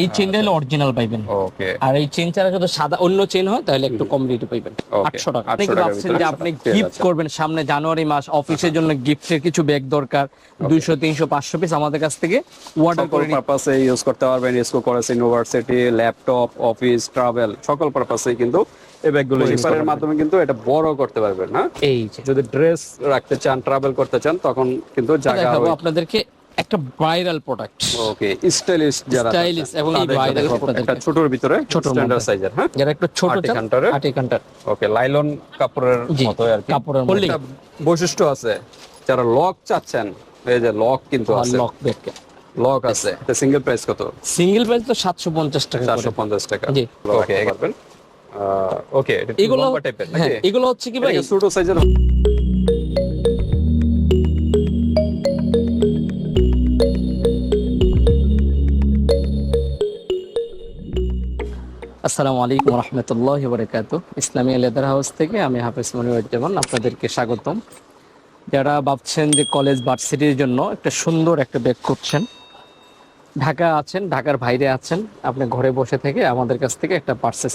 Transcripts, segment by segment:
এই চেনটা হলো অরিজিনাল পাইবেন। ওকে আর এই চেন ছাড়া যদি সাদা অন্য চেন হয় তাহলে একটু কম রেটে পাইবেন। Okay, আটশো টাকা। আপনি কি ভাবছেন যে আপনি গিফট করবেন সামনে জানুয়ারি মাস অফিসের জন্য গিফটের কিছু ব্যাগ দরকার দুইশো তিনশো পাঁচশো পিস আমাদের কাছ থেকে অর্ডার করে পারপাসে ইউজ করতে পারবেন school college university laptop office travel সকল পারপাসে কিন্তু এই ব্যাগগুলো জিপারের মাধ্যমে কিন্তু এটা বড় করতে পারবেন না এই যে। যদি ড্রেস রাখতে চান ট্রাভেল করতে চান তখন কিন্তু জায়গা আপনাদেরকে একটা ভাইরাল প্রোডাক্ট ওকে স্টাইলিশ যারা Stylish এবং এই আপনাদেরকে। একটা ছোটর ভিতরে ছোটর স্ট্যান্ডার্ড সাইজের হ্যাঁ? যারা একটু ছোট কান্টারে? আটি কান্টার। ওকে লাইলন কাপড়ের মতো আর কি। কাপড়ের মতো। একটা বৈশিষ্ট্য আছে যারা লক চাচ্ছেন এই যে লক কিন্তু আছে। Lock bag. লক আছে সিঙ্গেল প্রাইস কত? সিঙ্গেল প্রাইস তো সাতশো পঞ্চাশ টাকা করে। চারশো পঞ্চাশ টাকা। জি। ওকে পারবেন। ওকে এগুলো হ্যাঁ এগুলো হচ্ছে কি ভাই? ছোট সাইজের আসসালামু আলাইকুম রহমতুল্লাহ বরকাত ইসলামী লেদার হাউস থেকে আমি হাফিজ মনিরুজ্জামান আপনাদেরকে স্বাগতম। যারা ভাবছেন যে কলেজ ভার্সিটির জন্য একটা সুন্দর একটা ব্যাগ করছেন ঢাকা আছেন ঢাকার বাইরে আছেন আপনি ঘরে বসে থেকে আমাদের কাছ থেকে একটা পার্সেস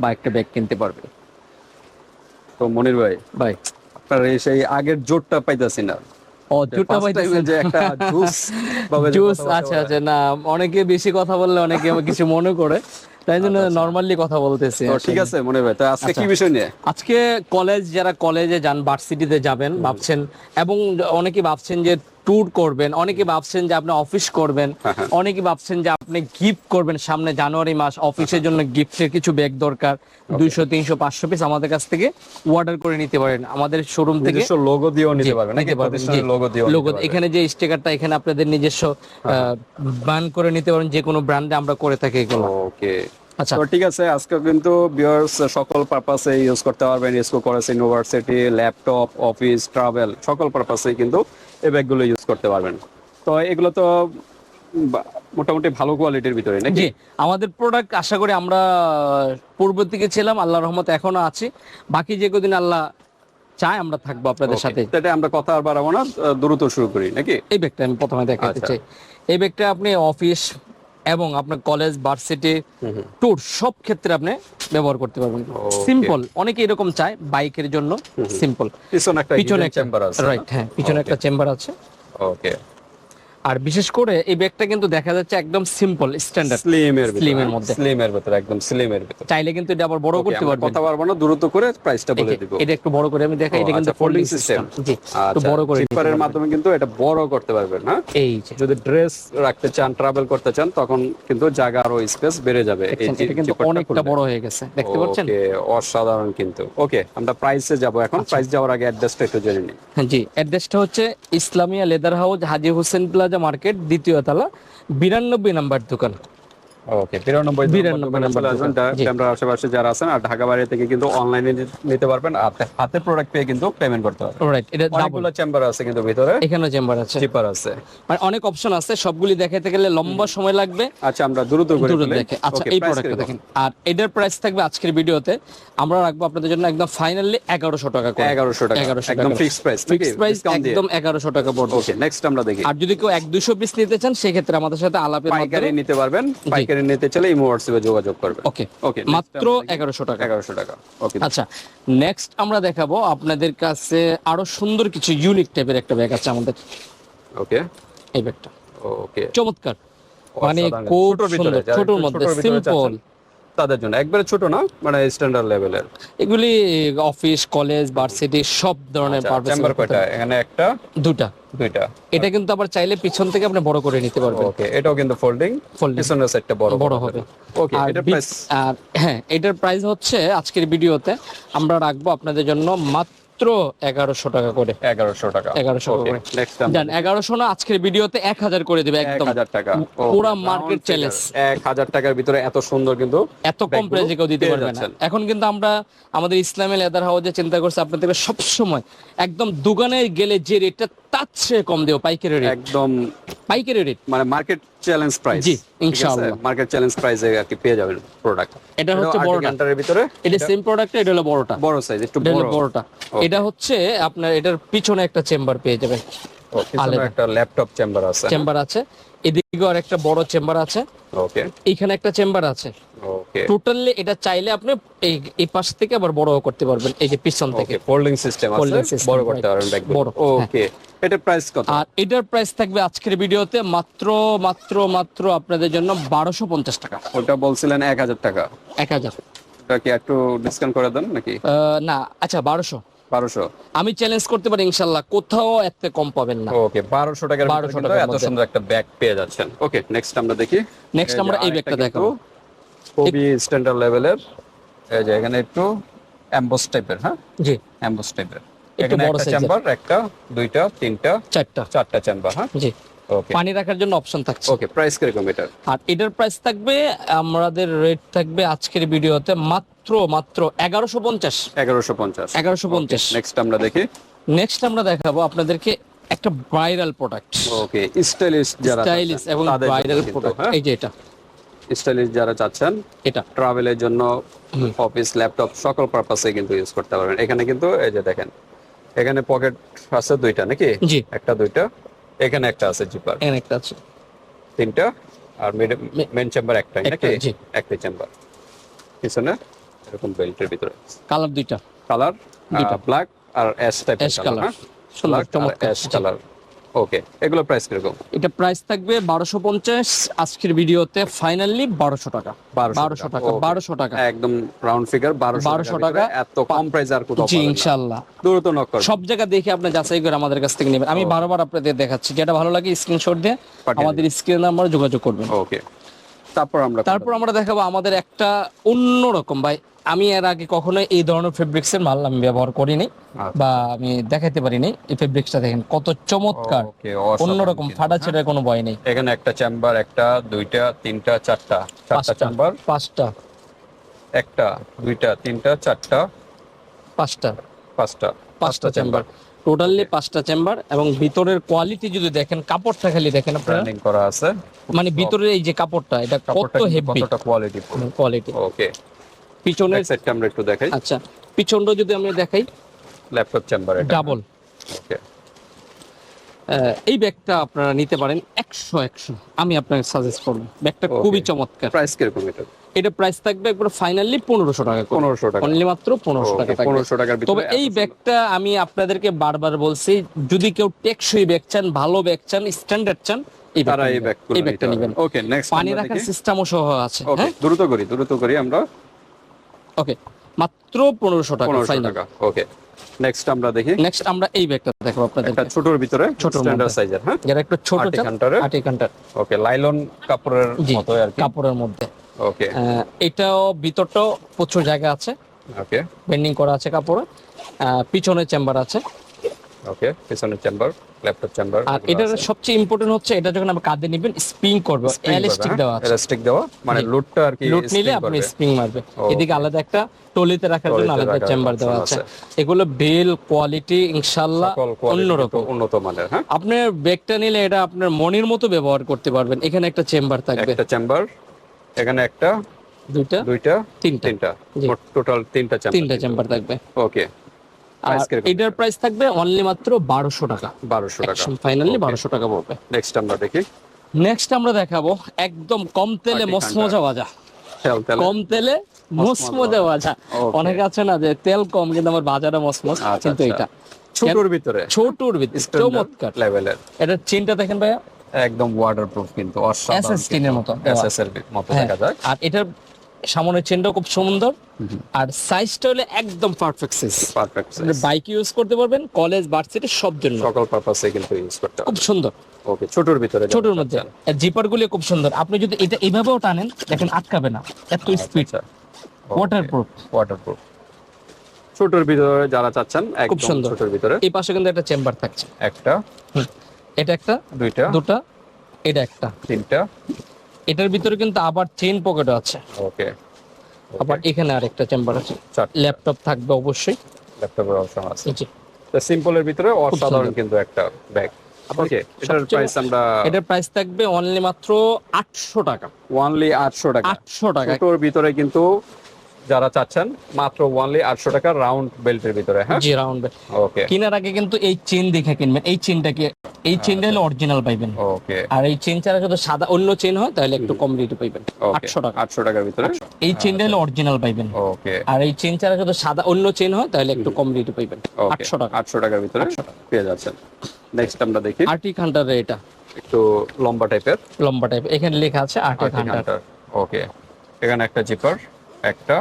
বা একটা ব্যাগ কিনতে পারবেন। তো মনির ভাই ভাই। আপনার এই সেই আগের জোরটা পাইতাছি না। জুস আচ্ছা আচ্ছা না অনেকে বেশি কথা বললে অনেকে কিছু মনে করে। তাই জন্য নরমালি কথা বলতেছি ঠিক আছে মনে ভাই। তো আজকে আচ্ছা। কি বিষয় নিয়ে? আজকে কলেজ যারা কলেজে যান ভার্সিটিতে যাবেন ভাবছেন এবং অনেকে ভাবছেন যে ট্যুর করবেন অনেকে ভাবছেন যে আপনি অফিস করবেন হ্যাঁ, হ্যাঁ। অনেকে ভাবছেন যে আপনি গিফট করবেন সামনে জানুয়ারি মাস অফিসের জন্য গিফটের কিছু ব্যাগ দরকার দুইশো তিনশো পাঁচশো পিস আমাদের কাছ থেকে অর্ডার করে নিতে পারেন আমাদের শোরুম থেকে। লোগো দিয়েও নিতে পারবেন লোগো লোগো এখানে যে স্টিকারটা এখানে আপনাদের নিজস্ব বান করে নিতে পারেন যে কোনো ব্র্যান্ডে আমরা করে থাকি এগুলো। ওকে আচ্ছা। তো ঠিক আছে আজকে কিন্তু ভিউয়ার্স সকল পারপাসে ইউজ করতে পারবেন school college university laptop office travel সকল পারপাসে কিন্তু এই ব্যাগগুলো ইউজ করতে পারবেন। তো এগুলো তো মোটামুটি ভালো কোয়ালিটির ভিতরে নাকি? আমাদের প্রোডাক্ট আশা করি আমরা পূর্ব দিকে ছিলাম আল্লাহ রহমত এখনও আছি। বাকি যে কদিন আল্লাহ চায় আমরা থাকব আপনাদের সাথে। তো আমরা কথা আর বাড়াবো না দ্রুত শুরু করি নাকি? এই ব্যাগটা আমি প্রথমে দেখাতে আচ্ছা। চাই। এই ব্যাগটা আপনি অফিস এবং আপনার কলেজ ভার্সিটি ট্যুর সব ক্ষেত্রে আপনি ব্যবহার করতে পারবেন। সিম্পল অনেকে এরকম চায় বাইকের জন্য সিম্পল পিছনে একটা চেম্বার আছে। রাইট হ্যাঁ পিছনে একটা চেম্বার আছে। ওকে আর বিশেষ করে এই ব্যাগটা কিন্তু দেখা যাচ্ছে একদম সিম্পল স্ট্যান্ডার্ড স্লিমের Slim এর মধ্যে। স্লিমের ভিতরে একদম স্লিমের ভিতরে। চাইলে কিন্তু এটা আবার বড় করতে পারবেন। কথা পারব না দ্রুত করে প্রাইসটা বলে দিব। এটা একটু বড় করে আমি দেখাই এটা কিন্তু আচ্ছা, ফোল্ডিং সিস্টেম জি একটু বড় করে জিপারের মাধ্যমে কিন্তু এটা বড় করতে পারবেন হ্যাঁ? এই যে। যদি ড্রেস রাখতে চান ট্রাভেল করতে চান তখন কিন্তু জায়গা আরও স্পেস বেড়ে যাবে। এটা কিন্তু অনেকটা বড় হয়ে গেছে। দেখতে পাচ্ছেন? ওকে অসাধারণ কিন্তু। ওকে আমরা প্রাইসে যাব এখন। প্রাইস যাওয়ার আগে অ্যাড্রেসটা একটু জেনে নিই। হ্যাঁ, জি অ্যাড্রেসটা হচ্ছে Islamia leather house Haji Hossain plaza market দ্বিতীয় তালা বিরানব্বই নাম্বার দোকান। ওকে বিরানব্বই বিরানব্বই নম্বর নম্বর আসবেন। দোকান, আশেপাশে যারা আছেন আর ঢাকা বাইরে থেকে কিন্তু অনলাইনে নিতে পারবেন। হাতে হাতে প্রোডাক্ট পেয়ে কিন্তু পেমেন্ট করতে পারবেন। রাইট এটা ডাবল চেম্বার আছে কিন্তু ভিতরে। এখানে চেম্বার আছে। জিপার আছে। মানে অনেক অপশন আছে সবগুলি দেখাতে গেলে লম্বা সময় লাগবে। আচ্ছা আমরা দ্রুত করে দূরে দেখে। আচ্ছা এই price প্রোডাক্টটা দেখেন। আর এটার প্রাইস থাকবে আজকের ভিডিওতে। আমরা রাখব আপনাদের জন্য একদম ফাইনালি এগারোশো টাকা করে। 1100 টাকা। এগারোশো একদম fixed price, ফিক্স প্রাইস একদম টাকা পড়বে। ওকে নেক্সট আমরা দেখি। আর যদি কেউ এক দুশো পিস নিতে চান সেক্ষেত্রে আমাদের সাথে আলাপের মাধ্যমে নিতে পারবেন। পাইকারি নিতে চাইলে ইমো হোয়াটসঅ্যাপে যোগাযোগ করবেন। ওকে ওকে মাত্র এগারোশো টাকা। এগারোশো টাকা ওকে। আচ্ছা নেক্সট আমরা দেখাবো আপনাদের কাছে আরও সুন্দর কিছু ইউনিক টাইপের একটা ব্যাগ আছে আমাদের। ওকে। এই ব্যাগটা ওকে। চমৎকার। মানে। খুব সুন্দর ছোটর মধ্যে সিম্পল তাদের জন্য। একবারে ছোট না মানে স্ট্যান্ডার্ড লেভেলের এগুলি অফিস কলেজ ভার্সিটি সব ধরনের পারপাস চেম্বার কয়টা? এখানে একটা? দুটা দুইটা। এটা কিন্তু আবার চাইলে পিছন থেকে আপনি বড় করে নিতে পারবেন। ওকে এটাও কিন্তু ফোল্ডিং পিছনের সাইডটা বড় বড় হবে। ওকে এটার এটা প্রাইস আর হ্যাঁ এটার প্রাইস হচ্ছে আজকের ভিডিওতে আমরা রাখব আপনাদের জন্য মাত্র এগারোশো টাকা করে। এগারোশো টাকা। এগারোশো জান এগারোশো না আজকের ভিডিওতে এক হাজার করে দেবে একদম। হাজার টাকা। পুরো মার্কেট চ্যালেঞ্জ 1000 টাকার ভিতরে এত সুন্দর কিন্তু এত কম প্রাইসে কেউ দিতে পারবে না। এখন কিন্তু আমরা আমাদের ইসলামের লেদার হাউজে চিন্তা করছি আপনাদের সবসময় একদম দোকানে গেলে যে রেটটা তার চেয়ে কম দেবো পাইকারি রেট একদম পাইকারি রেট মানে মার্কেট চ্যালেঞ্জ প্রাইস জি, ইনশাআল্লাহ। মার্কেট চ্যালেঞ্জ প্রাইসে আর কি পেয়ে যাবেন প্রোডাক্ট এটা হচ্ছে বড়টা। ঘণ্টার ভিতরে। এটা সেম প্রোডাক্ট এটা হলো বড়টা। বড় সাইজ একটু বড়। বড়টা। এটা হচ্ছে আপনার এটার পিছনে একটা চেম্বার পেয়ে যাবেন। একটা ল্যাপটপ চেম্বার আছে। চেম্বার আছে। এদিকেও আর একটা বড় চেম্বার আছে। ওকে এইখানে একটা চেম্বার আছে। টোটালি এটা চাইলে আপনি এই এই পাশ থেকে আবার বড় করতে পারবেন এই যে পিছন থেকে। ফোল্ডিং সিস্টেম আছে বড় করতে পারবেন ব্যাগ ওকে এটা প্রাইস কত? আর এটার প্রাইস থাকবে আজকের ভিডিওতে মাত্র মাত্র মাত্র আপনাদের জন্য বারোশো পঞ্চাশ টাকা। ওটা বলছিলেন এক হাজার টাকা। এক হাজার। এটা কি একটু ডিসকাউন্ট করে দেন নাকি? না আচ্ছা বারোশো। বারোশো। আমি চ্যালেঞ্জ করতে পারি ইনশাল্লাহ কোথাও এত কম পাবেন না। ওকে বারোশো টাকার 1200 1200 টাকা এত সুন্দর একটা ব্যাগ পেয়ে যাচ্ছেন। ওকে নেক্সট আমরা দেখি। নেক্সট আমরা এই ব্যাগটা দেখাবো। খুবই স্ট্যান্ডার্ড লেভেলের এই যে এখানে একটু এমবস টাইপের হ্যাঁ? জি। এমবস টাইপের এখানে একটা চেম্বার একটা দুইটা তিনটা চারটা। চারটা চেম্বার হ্যাঁ? জি। ওকে পানি রাখার জন্য অপশন থাকছে। ওকে প্রাইস কীরকম এটার? আর এটার প্রাইস থাকবে আমাদের রেট থাকবে আজকের ভিডিওতে মাত্র মাত্র এগারোশো পঞ্চাশ। এগারোশো পঞ্চাশ। এগারোশো পঞ্চাশ। নেক্সট আমরা দেখি। নেক্সট আমরা দেখাবো আপনাদেরকে একটা ভাইরাল প্রোডাক্ট ওকে স্টাইলিশ যারা স্টাইলিশ এবং ভাইরাল প্রোডাক্ট হ্যাঁ? এই যে এটা। স্টাইলিশ যারা চাচ্ছেন এটা। ট্রাভেলের জন্য অফিস ল্যাপটপ সকল পারপাসে কিন্তু ইউজ করতে পারবেন। এখানে কিন্তু এই যে দেখেন এখানে পকেট আছে দুইটা নাকি? জি। একটা দুইটা এখানে একটা আছে জিপার এখানে একটা আছে। তিনটা আর মেন চেম্বার একটাই একটা, নাকি? জি। একটাই চেম্বার পিছনে এরকম বেল্টের ভিতরে। কালার দুইটা। কালার দুইটা। ব্ল্যাক আর অ্যাশ টাইপের অ্যাশ কালার সুন্দর ব্ল্যাক চমৎকার। অ্যাশ কালার ওকে এগুলো প্রাইস কীরকম? এটা প্রাইস থাকবে বারোশো পঞ্চাশ আজকের ভিডিওতে ফাইনালি বারোশো টাকা। 1200 বারোশো টাকা বারোশো টাকা। একদম রাউন্ড ফিগার 1200 1200 টাকা। এত কম প্রাইস আর কোথাও জি ইনশাল্লাহ দ্রুত নক সব জায়গা দেখে আপনি যাচাই করে আমাদের কাছ থেকে নেবেন। আমি বারবার আপনাদের দেখাচ্ছি যেটা ভালো লাগে স্ক্রিনশট দিয়ে আমাদের স্ক্রিন নাম্বার যোগাযোগ করবেন। ওকে। তারপর আমরা তারপর আমরা দেখাবো আমাদের একটা অন্যরকম ভাই আমি এর আগে কখনো এই ধরনের ফেব্রিক্স এর মাল আমি ব্যবহার করিনি আচ্ছা। বা আমি দেখাতে পারিনি। এই ফেব্রিক্সটা দেখেন কত চমৎকার। অন্যরকম ফাটা ছেড়ে কোনো ভয় নেই। এখানে একটা চেম্বার একটা দুইটা তিনটা চারটা। চারটা চেম্বার পাঁচটা। একটা দুইটা তিনটা চারটা? পাঁচটা। পাঁচটা। পাঁচটা চেম্বার টোটালি পাঁচটা চেম্বার এবং ভিতরের কোয়ালিটি যদি দেখেন কাপড়টা খালি দেখেন আপনারা। করা আছে। মানে ভিতরের এই যে কাপড়টা এটা কত হেভি কতটা কোয়ালিটি কোয়ালিটি ওকে পিছনের সাইডটা আমরা একটু দেখাই। আচ্ছা পিছনটা যদি আমি দেখাই। ল্যাপটপ চেম্বার ডাবল এই ব্যাগটা আপনারা নিতে পারেন একশো একশো। আমি আপনাকে সাজেস্ট করব। ব্যাগটা খুবই চমৎকার। প্রাইস কীরকম এটা? এটা প্রাইস থাকবে একবার ফাইনালি পনেরোশো টাকা পনেরোশো টাকা। অনলি মাত্র পনেরোশো টাকা পনেরোশো টাকার তবে এই ব্যাগটা আমি আপনাদেরকে বারবার বলছি যদি কেউ টেকসই ব্যাগ চান ভালো ব্যাগ চান স্ট্যান্ডার্ড চান এই নেবেন। ব্যাগটা নেবেন। ওকে নেক্সট পানি রাখার সিস্টেমও সহ আছে হ্যাঁ? দ্রুত করি দ্রুত করি আমরা। ওকে মাত্র পনেরোশো টাকা টাকা ওকে নেক্সট আমরা দেখি। নেক্সট আমরা এই ব্যাগটা দেখাবো আপনাদের একটা ছোটর ভিতরে ছোট স্ট্যান্ডার্ড সাইজের হ্যাঁ? যেটা একটু ছোট আটি আটি কান্টার। ওকে লাইলন কাপড়ের মতো আর কি। কাপড়ের মধ্যে। ওকে এটাও ভিতরটাও প্রচুর জায়গা আছে। ওকে বেন্ডিং করা আছে কাপড়ে। পিছনে চেম্বার আছে। ওকে পিছনের চেম্বার ল্যাপটপ চেম্বার আর এটার সবচেয়ে ইম্পর্টেন্ট হচ্ছে এটা যখন আপনি কাঁধে নেবেন স্প্রিং করবে এলাস্টিক দেওয়া আছে। এলাস্টিক দেওয়া মানে জি। লুটটা আর কি নিলে আপনি স্প্রিং মারবে এদিকে আলাদা একটা টলিতে রাখার জন্য আলাদা চেম্বার দেওয়া আছে। এগুলো বেল কোয়ালিটি ইনশাল্লাহ অন্যরকম। উন্নত মানের হ্যাঁ? আপনার ব্যাগটা নিলে এটা আপনার মনির মতো ব্যবহার করতে পারবেন। এখানে একটা চেম্বার থাকবে। একটা চেম্বার এখানে একটা দুইটা দুইটা তিনটা। তিনটা। টোটাল তিনটা চেম্বার তিনটা চেম্বার থাকবে। ওকে? এটার প্রাইস থাকবে অনলি মাত্র বারোশো টাকা। বারোশো টাকা। ফাইনালি বারোশো টাকা পড়বে। নেক্সট আমরা দেখি। নেক্সট আমরা দেখাবো একদম কম তেলে মসমজা ভাজা। কম তেলে মসমজা ভাজা। অনেক আছে না যে তেল কম কিন্তু আমার বাজারে মসমস আচ্ছা, কিন্তু আচ্ছা। এটা। ছোটর ভিতরে? ছোটর ভিতরে চমৎকার। লেভেলের এটা চেনটা দেখেন ভাইয়া। একদম ওয়াটারপ্রুফ কিন্তু অসাধারণ এসএস টিনের মতো। এসএস এর মতো হ্যাঁ, দেখা যায় আর এটার সামনের চেনটাও খুব সুন্দর। আর সাইজটা হলে একদম perfect size perfect bike use করতে পারবেন কলেজ ভার্সিটি সব জন্য। সকল পারপাসে কিন্তু ইউজ করতে খুব সুন্দর। ওকে ছোটর ভিতরে ছোটর মধ্যে। চাচ্ছেন। জিপারগুলো খুব সুন্দর। আপনি যদি এটা এভাবেও টানেন দেখেন আটকাবে না। এত স্পিড আচ্ছা ওয়াটারপ্রুফ ওয়াটারপ্রুফ ছোটর ভিতরে যারা চাচ্ছেন একদম সুন্দর। ছোটর ভিতরে। এই পাশে কিন্তু একটা চেম্বার থাকছে। একটা। এটা একটা। দুইটা। দুটা। এটা একটা। তিনটা। এটার ভিতরে কিন্তু আবার চেইন পকেট আছে। ওকে আবার এখানে আরেকটা চেম্বার আছে। ল্যাপটপ থাকবে অবশ্যই। ল্যাপটপের অপশন আছে। জি। তো সিম্পলের ভিতরে অসাধারণ কিন্তু একটা ব্যাগ ওকে এটার প্রাইস আমরা এটার প্রাইস থাকবে অনলি মাত্র আটশো টাকা। ওয়ানলি আটশো টাকা। আটশো টাকা। ছোটর ভিতরে কিন্তু যারা চাচ্ছেন মাত্র ওয়ানলি আটশো টাকা রাউন্ড বেল্টের ভিতরে হ্যাঁ? জি রাউন্ড ওকে কেনার আগে কিন্তু এই চেন দেখে কিনবেন। এই চেনটাকে এই চেনটা হলো অরিজিনাল পাইবেন। ওকে আর এই চেন ছাড়া যদি সাদা অন্য চেন হয় তাহলে একটু কম রেটে পাইবেন। ওকে আটশো টাকা। আটশো টাকার ভিতরে? এই চেনটা হলো অরিজিনাল পাইবেন। ওকে আর এই চেন ছাড়া যদি সাদা অন্য চেন হয় তাহলে একটু কম রেটে পাইবেন। ওকে আটশো টাকা। আটশো টাকার ভিতরে? পেয়ে যাচ্ছেন। নেক্সট আমরা দেখি। আর্টিক হান্টার এটা। একটু লম্বা টাইপের লম্বা টাইপ এখানে লেখা আছে আর্টিক হান্টার ওকে এখানে একটা জিপার একটা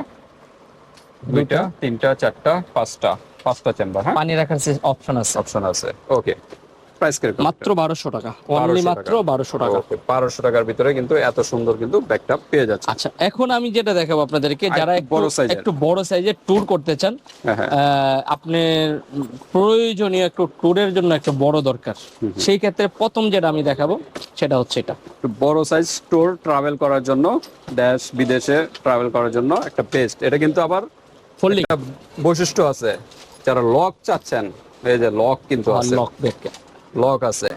দুইটা তিনটা চারটা পাঁচটা পাঁচটা চেম্বার হ্যাঁ? পানি রাখার অপশন আছে। অপশন আছে ওকে প্রাইস কীরকম মাত্র বারোশো টাকা। অনলি মাত্র বারোশো টাকা। বারোশো টাকার ভিতরে কিন্তু এত সুন্দর কিন্তু ব্যাগটা পেয়ে যাচ্ছে আচ্ছা এখন আমি যেটা দেখাবো আপনাদেরকে যারা বড় এর। একটু বড় সাইজের ট্যুর করতে চান হ্যাঁ হ্যাঁ। আপনার প্রয়োজনীয় একটু ট্যুরের জন্য একটা বড় দরকার। সেই ক্ষেত্রে প্রথম যেটা আমি দেখাবো সেটা হচ্ছে এটা। বড় সাইজ স্টোর ট্রাভেল করার জন্য দেশ বিদেশে ট্রাভেল করার জন্য একটা বেস্ট এটা কিন্তু আবার ফোল্ডিং বৈশিষ্ট্য আছে যারা লক চাচ্ছেন এই যে লক কিন্তু আছে। লক ব্যাগ লক আছে।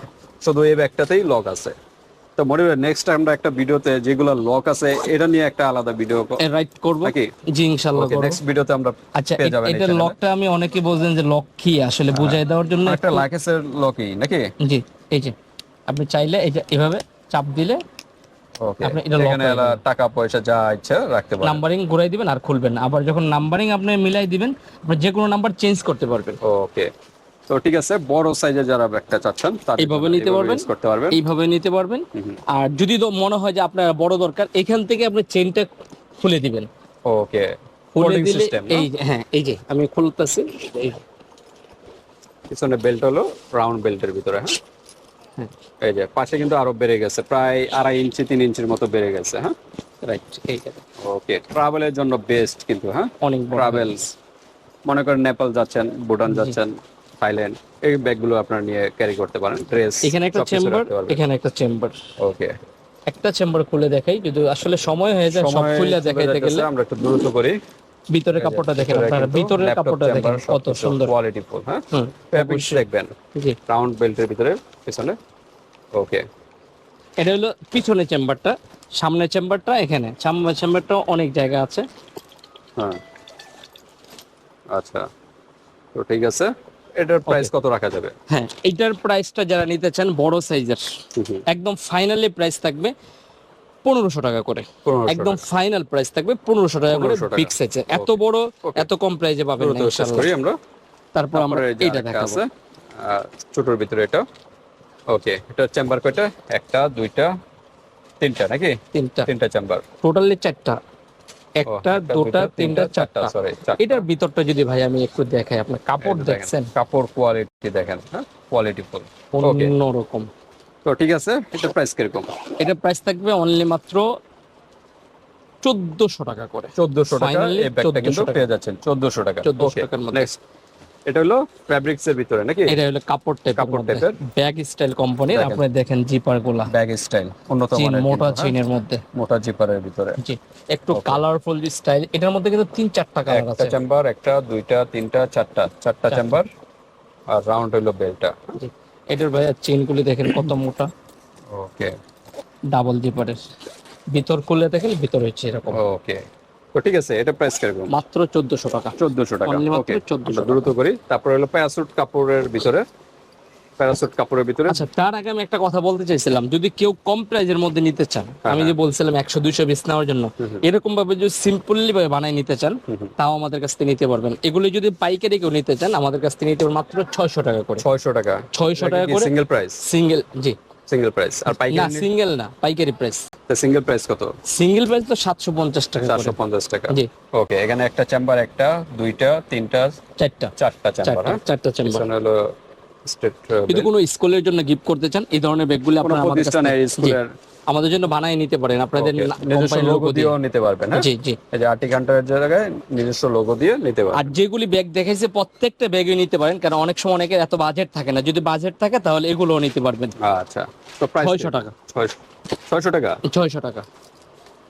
শুধু এই ব্যাগটাতেই লক আছে। তো মনে হয় নেক্সট টাইম আমরা একটা ভিডিওতে যেগুলো লক আছে এটা নিয়ে একটা আলাদা ভিডিও রাইট করব? নাকি? জি ইনশাল্লাহ ওকে করব। নেক্সট ভিডিওতে আমরা আচ্ছা পেয়ে এ- যাবেন এই এটার channel এ। লকটা আমি অনেকে বলছেন যে লক কি আসলে বুঝাই দেওয়ার জন্য একটা লাকেসের লকই নাকি? জি এই যে আপনি চাইলে এই যে এভাবে চাপ দিলে ওকে আপনি এটা এখানে টাকা পয়সা যা ইচ্ছা রাখতে পারেন। নাম্বারিং ঘুরাই দিবেন আর খুলবেন আবার যখন নাম্বারিং আপনি মিলাই দিবেন আপনি যে কোনো নাম্বার চেঞ্জ করতে পারবেন। ওকে তো ঠিক আছে বড় সাইজের যারা ব্যাগটা চাচ্ছেন এইভাবে নিতে পারবেন। করতে পারবেন। এইভাবে নিতে পারবেন? আর যদি তো মনে হয় যে আপনার বড় দরকার এখান থেকে আপনি চেনটা খুলে দিবেন। ওকে। খুলে দিলে এই হ্যাঁ এই যে আমি খুলতেছি এই পিছনে বেল্ট হলো রাউন্ড বেল্টের ভিতরে হ্যাঁ? হ্যাঁ। এই যে পাশে কিন্তু আরও বেড়ে গেছে প্রায় আড়াই ইঞ্চি তিন ইঞ্চির মতো বেড়ে গেছে হ্যাঁ? রাইট এই ওকে ট্রাভেলের জন্য বেস্ট কিন্তু হ্যাঁ? অনেক ট্রাভেলস মনে করেন নেপাল যাচ্ছেন ভুটান যাচ্ছেন থাইল্যান্ড এই ব্যাগগুলো আপনারা নিয়ে ক্যারি করতে পারেন ড্রেস এখানে একটা চেম্বার এখানে একটা চেম্বার ওকে একটা চেম্বার খুলে দেখাই যদি আসলে সময় হয়ে যায় সব খুলে দেখাইতে গেলে আমরা একটু দ্রুত করি। ভিতরে কাপড়টা দেখেন আপনারা ভিতরের কাপড়টা দেখেন কত সুন্দর। কোয়ালিটি ফুল হ্যাঁ? হুম ফেব্রিক্স দেখবেন জি। রাউন্ড বেল্টের ভিতরে পিছনে। ওকে এটা হলো পিছনে চেম্বারটা সামনে চেম্বারটা এখানে। সামনে চেম্বারটা অনেক জায়গা আছে। হ্যাঁ। আচ্ছা। তো ঠিক আছে। এটার প্রাইস কত রাখা যাবে? হ্যাঁ এটার প্রাইসটা যারা নিতে চান বড় সাইজের একদম ফাইনালি প্রাইস থাকবে পনেরোশো টাকা করে। একদম ফাইনাল প্রাইস থাকবে পনেরোশো টাকা করে বিগ সাইজের এত বড় এত কম প্রাইসে পাবেন আমরা। তারপর আমরা এইটা দেখাবো। ছোটর ভিতরে এটা। ওকে এটা চেম্বার কয়টা? একটা দুইটা তিনটা নাকি? তিনটা। তিনটা চেম্বার টোটালি চারটা। একটা দুটা তিনটা চারটা সরি এটার ভিতরটা যদি ভাই আমি একটু দেখাই আপনার কাপড় দেখছেন? কাপড় কোয়ালিটি দেখেন হ্যাঁ কোয়ালিটি ফুল অন্যরকম। তো ঠিক আছে এটা প্রাইস কীরকম? এটা প্রাইস থাকবে অনলি মাত্র চোদ্দশো টাকা করে। চোদ্দশো টাকা এই ব্যাগটা কিন্তু পেয়ে যাচ্ছেন চোদ্দশো টাকা। চোদ্দশো টাকার মধ্যে। এটা হলো ফ্যাব্রিক্স এর ভিতরে নাকি? এটা হলো কাপড় টাইপের কাপড় type-এর? ব্যাগ স্টাইল কোম্পানির আপনি দেখেন জিপারগুলা। ব্যাগ স্টাইল উন্নত মানের মোটা কিন্তু, হ্যাঁ? মধ্যে। মোটা জিপারের ভিতরে। জি একটু কালারফুল স্টাইল এটার মধ্যে কিন্তু তিন চারটা কালার একটা চেম্বার একটা দুইটা তিনটা চারটা। চারটা চেম্বার আর রাউন্ড হইল বেলটা এটার ভাই চেন গুলি দেখেন কত মোটা। ওকে ডাবল জিপারের ভিতর খুলে দেখেন ভিতর হচ্ছে এরকম। ওকে তো ঠিক আছে এটা প্রাইস কীরকম? মাত্র চোদ্দশো টাকা। চোদ্দশো টাকা ওকে 1400 আমরা দ্রুত করি। তারপর হলো প্যারাসুট কাপড়ের ভিতরে প্যারাসুট কাপড়ের ভিতরে। আচ্ছা তার আগে আমি একটা কথা বলতে চাইছিলাম যদি কেউ কম প্রাইজের মধ্যে নিতে চান হ্যাঁ, আমি যে বলছিলাম একশো দুইশো পিস নেওয়ার জন্য এরকম ভাবে যদি সিম্পলি ভাবে বানাই নিতে চান তাও আমাদের কাছ থেকে নিতে পারবেন। এগুলো যদি পাইকারি কেউ নিতে চান আমাদের কাছ থেকে নিতে পারবেন মাত্র ছয়শো টাকা করে। ছয়শো টাকা। 600 টাকা করে সিঙ্গেল প্রাইস সিঙ্গেল জি। সিঙ্গেল প্রাইস আর না পাইকারি সিঙ্গেল না পাইকারি প্রাইস সিঙ্গেল প্রাইস কত? সিঙ্গেল প্রাইস তো সাতশো পঞ্চাশ টাকা করে। চারশো পঞ্চাশ টাকা। জি। ওকে এখানে একটা চেম্বার একটা দুইটা তিনটা চারটা। চারটা চেম্বার চারটা হ্যাঁ? চারটা চেম্বার হলো স্টেট যদি কোনো স্কুলের জন্য গিফট করতে চান? এই ধরনের ব্যাগগুলো আপনারা আমাদের স্কুলের আমাদের জন্য বানাই নিতে পারেন। আপনাদের নিজস্ব লোগো লোগো দিয়ে দিয়েও নিতে পারবেন হ্যাঁ? জি জি। এই যে আর্টিক হান্টারের জায়গায় নিজস্ব লোগো দিয়ে নিতে পারবেন। আর যেগুলি ব্যাগ দেখাইছে প্রত্যেকটা ব্যাগে নিতে পারেন কারণ অনেক সময় অনেকের এত বাজেট থাকে না। যদি বাজেট থাকে তাহলে এগুলোও নিতে পারবেন। আচ্ছা তো প্রাইস 600 টাকা। ছয়শো টাকা? ছয়শো টাকা।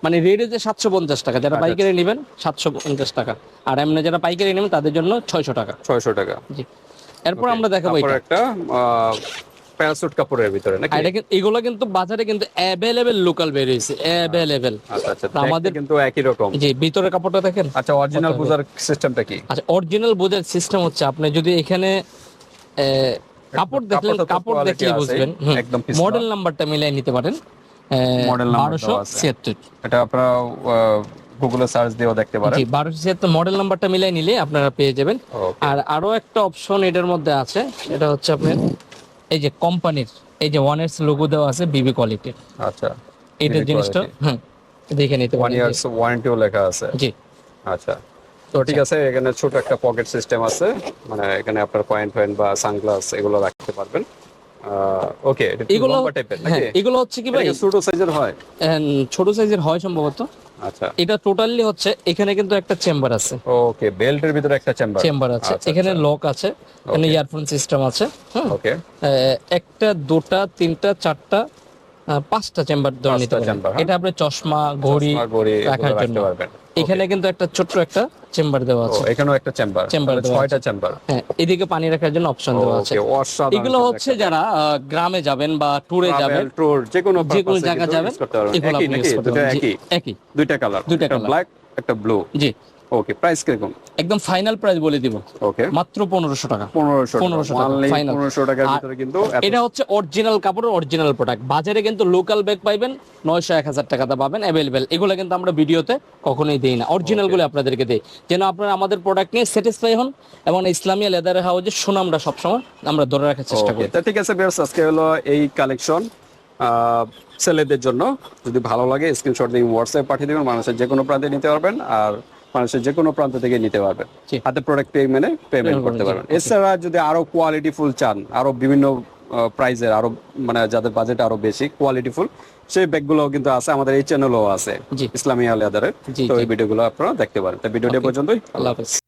মানে রেডে যে সাতশো পঞ্চাশ টাকা যারা আচ্ছা, পাইকারি নেবেন সাতশো পঞ্চাশ টাকা। আর এমনি যারা পাইকারি নেবেন তাদের জন্য ছয়শো টাকা। ছয়শো টাকা। জি। এরপর আমরা দেখাবো একটা প্যারাসুট কাপড়ের ভিতরে নাকি? এটা কিন্তু এগুলো কিন্তু বাজারে কিন্তু অ্যাভেলেবেল লোকাল বের হয়েছে অ্যাভেলেবেল আচ্ছা। আচ্ছা আমাদের- আমাদের কিন্তু একই রকম। জি ভিতরের কাপড়টা দেখেন। আচ্ছা অরিজিনাল বোঝার সিস্টেমটা কি? আচ্ছা অরিজিনাল বোঝার সিস্টেম হচ্ছে আপনি যদি এখানে কাপড় দেখলেন কাপড় দেখলে বুঝবেন। একদম মডেল নাম্বারটা মিলাই নিতে পারেন। number বারোশো দেওয়া এটা আপনারা গুগলে সার্চ দিয়েও দেখতে পারেন। জি বারোশো ছিয়াত্তর মডেল নাম্বারটা মিলাই নিলে আপনারা পেয়ে যাবেন। আর আরও একটা অপশন এটার মধ্যে আছে এটা হচ্ছে আপনার এই যে কোম্পানির এই যে ওয়ানের লোগো দেওয়া আছে বিবি কোয়ালিটির আচ্ছা এটা জিনিসটা হ্যাঁ দেখে নিতে ওয়ান ইয়ার্স ওয়ারেন্টিও লেখা আছে। জি। আচ্ছা তো ঠিক আছে এখানে ছোট একটা পকেট সিস্টেম আছে মানে এখানে আপনার পয়েন্ট পয়েন্ট বা সানগ্লাস এগুলো রাখতে পারবেন। ওকে এগুলো হ্যাঁ এগুলো হচ্ছে কি ভাই? ছোট সাইজের হয়? ছোট সাইজের হয় সম্ভবত। আচ্ছা। এটা টোটালি হচ্ছে এখানে কিন্তু একটা চেম্বার আছে। ওকে বেল্টের ভিতরে একটা চেম্বার। চেম্বার আছে। এখানে লক আছে এখানে ইয়ারফোন সিস্টেম আছে ওকে। একটা দুটা তিনটা চারটা পাঁচটা চেম্বার ধরে নিতে chamber, হ্যাঁ। এটা আপনি চশমা ঘড়ি রাখার জন্য। এখানে কিন্তু একটা ছোট্ট একটা চেম্বার দেওয়া আছে। এখানেও একটা চেম্বার চেম্বার দেওয়া ছয়টা চেম্বার। হ্যাঁ এদিকে পানি রাখার জন্য অপশন দেওয়া আছে। এগুলো হচ্ছে যারা গ্রামে যাবেন বা ট্যুরে যাবেন ট্যুর যে কোনো যে কোনো জায়গা যাবেন এগুলো আপনি ইউজ করতে পারবেন। একই? দুইটা কালার দুইটা ব্ল্যাক একটা ব্লু জি। ওকে প্রাইস কীরকম? একদম ফাইনাল প্রাইস বলে দিব। ওকে মাত্র পনেরোশো টাকা। পনেরোশো 1500 টাকা, final। পনেরোশো টাকার ভিতরে কিন্তু এটা হচ্ছে অরিজিনাল কাপড়ের অরিজিনাল প্রোডাক্ট বাজারে কিন্তু লোকাল ব্যাগ পাইবেন নয়শো এক হাজার টাকাতে পাবেন অ্যাভেলেবেল এগুলো কিন্তু আমরা ভিডিওতে কখনোই দিই না। অরিজিনালগুলো আপনাদেরকে দিই। যেন আপনারা আমাদের প্রোডাক্ট নিয়ে স্যাটিসফাই হন এবং ইসলামিয়া লেদার হাউজের সুনামটা সবসময় আমরা ধরে রাখার চেষ্টা করি। ঠিক আছে বিয়ার্স আজকে হলো এই কালেকশন ছেলেদের জন্য। যদি ভালো লাগে স্ক্রিনশট দিয়ে হোয়াটসঅ্যাপ পাঠিয়ে দেবেন মানুষের যে কোনো প্রান্তে নিতে পারবেন। আর মানুষের যে কোনো প্রান্ত থেকে নিতে পারবেন হাতে প্রোডাক্ট পেমেন্টে পেমেন্ট করতে পারবেন। এছাড়া যদি আরও কোয়ালিটি ফুল চান আরও বিভিন্ন প্রাইজের আরও মানে যাদের বাজেট আরও বেশি কোয়ালিটি ফুল সেই ব্যাগগুলো কিন্তু আছে আমাদের এই চ্যানেলও আছে ইসলামিয়া ইসলামী আলিয়াদারের তো এই এই ভিডিওগুলো আপনারা দেখতে পারেন। তো ভিডিওটি পর্যন্তই। আল্লাহ হাফেজ।